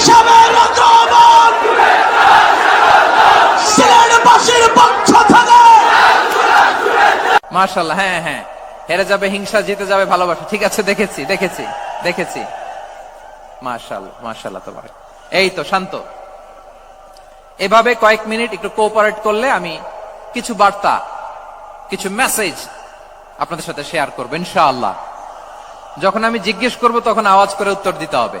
হিসাবের হ্যাঁ হ্যাঁ। হেরে যাবে, হিংসা, জিতে যাবে, ভালোবাসা। ঠিক আছে, দেখেছি দেখেছি দেখেছি। তোমার এই তো, শান্ত। এভাবে কয়েক মিনিট একটু কোঅপারেট করলে আমি কিছু বার্তা, কিছু মেসেজ আপনাদের সাথে শেয়ার করব, ইনশাআল্লাহ। যখন আমি জিজ্ঞেস করব, তখন আওয়াজ করে উত্তর দিতে হবে।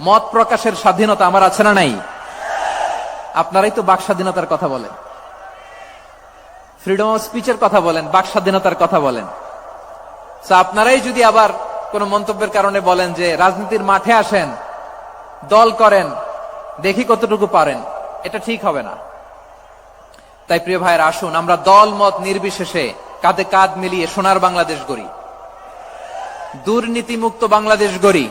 মত প্রকাশের স্বাধীনতা আমার আছে না নাই? আপনারাই তো বাক স্বাধীনতার কথা বলেন। ফ্রিডম অফ স্পিচের কথা বলেন, বাক স্বাধীনতার কথা বলেন। আপনারাই যদি আবার কোন মন্তব্যের কারণে বলেন যে রাজনীতির মাঠে আসেন, দল করেন, দেখি কতটুকু পারেন, এটা ঠিক হবে না। তাই প্রিয় ভাইয়ের, আসুন, আমরা দল, মত নির্বিশেষে কাঁধে কাঁধ মিলিয়ে সোনার বাংলাদেশ গড়ি। দুর্নীতিমুক্ত বাংলাদেশ গড়ি।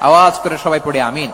আওয়াজ করে সবাই পড়ে আমিন।